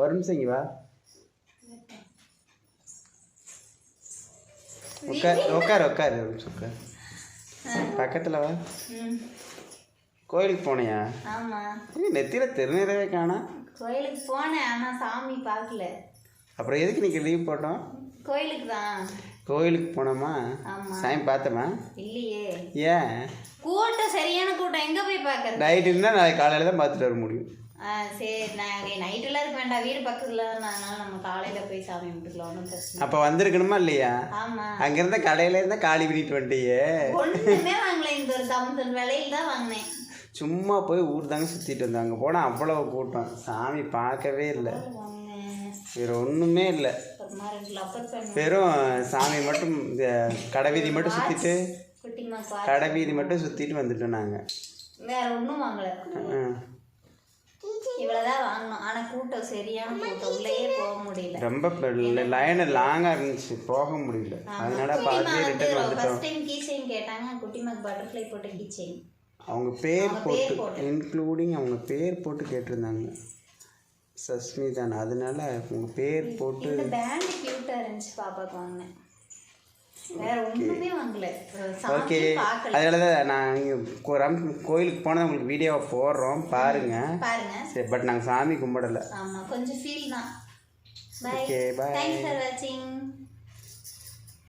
ஒரு நிமிஷம் இங்க வா. உட்கார் உட்கார் உட்கார் ஒரு நிமிஷம் உட்கார். பக்கத்தில் வா. கோயிலுக்கு போனியா? நெத்தியில திருநீரவே காணா. கோயிலுக்கு போனேன் ஆனா சாமி பார்க்கல. அப்புறம் எதுக்கு இன்னைக்கு லீவ் போட்டோம்? கோயிலுக்கு தான் கோயிலுக்கு போனோமா? சாமி பார்த்தோமா? இல்லையே. ஏன்? கூட்டம் சரியான கூட்டம் எங்க போய் பார்க்கறது? நைட்டு இருந்தால் நாளைக்கு காலையில் தான் பார்த்துட்டு வர முடியும். சரி நான் நைட்டெல்லாம் இருக்க வேண்டாம். வீடு பக்கத்துல தான். அதனால நம்ம காலையில போய் சாமி கும்பிட்டுக்கலாம். ஒன்றும் பிரச்சனை அப்போ வந்திருக்கணுமா இல்லையா? ஆமா. அங்கேருந்த கடையில இருந்தால் காலி பண்ணிட்டு வந்துட்டியே ஒண்ணுமே வாங்கல. இந்த ஒரு தம்பன் விலையில தான் வாங்கினேன். சும்மா போய் ஊர் தாங்க சுற்றிட்டு வந்தோம் அங்கே போனால் அவ்வளோ கூட்டம். சாமி பார்க்கவே இல்லை. வேறு ஒன்றுமே இல்லை. வெறும் சாமி மட்டும் இந்த கடை வீதி மட்டும் சுற்றிட்டு குட்டிமா பா கடை வீதி மட்டும் சுற்றிட்டு வந்துட்டோம் நாங்கள் வேற ஒன்றும் வாங்கல. இவ்வளவுதான் வாங்கினோம் ஆனா கூட்டம் சரியான கூட்டம். உள்ளேயே போக முடியல. ரொம்ப லைனு லாங்காக இருந்துச்சு. போக முடியல. அதனால பார்த்து ரிட்டர்ன் வந்துட்டோம். ஃபர்ஸ்ட் டைம் கீ செயின் கேட்டாங்க குட்டிமாக்கு பட்டர்ஃப்ளை போட்ட கீ செயின் அவங்க பேர் போட்டு. இன்க்ளூடிங் அவங்க பேர் போட்டு கேட்டிருந்தாங்க. சஸ்மிதான் அதனால உங்க பேர் போட்டு இந்த பேண்ட் கியூட்டா இருந்துச்சு பாப்பாக்கு வாங்கினேன் வேற ஒண்ணுமே வாங்கல சாமி ஓகே அதனால தான் நீங்கள் ரம் கோயிலுக்கு போனது உங்களுக்கு வீடியோவை போடுறோம். பாருங்க. பாருங்க. சரி பட் நாங்கள் சாமி கும்பிடலை. கொஞ்சம் ஃபீல் தான். ஓகே பாய் தேங்க்ஸ் ஃபார் வாட்சிங்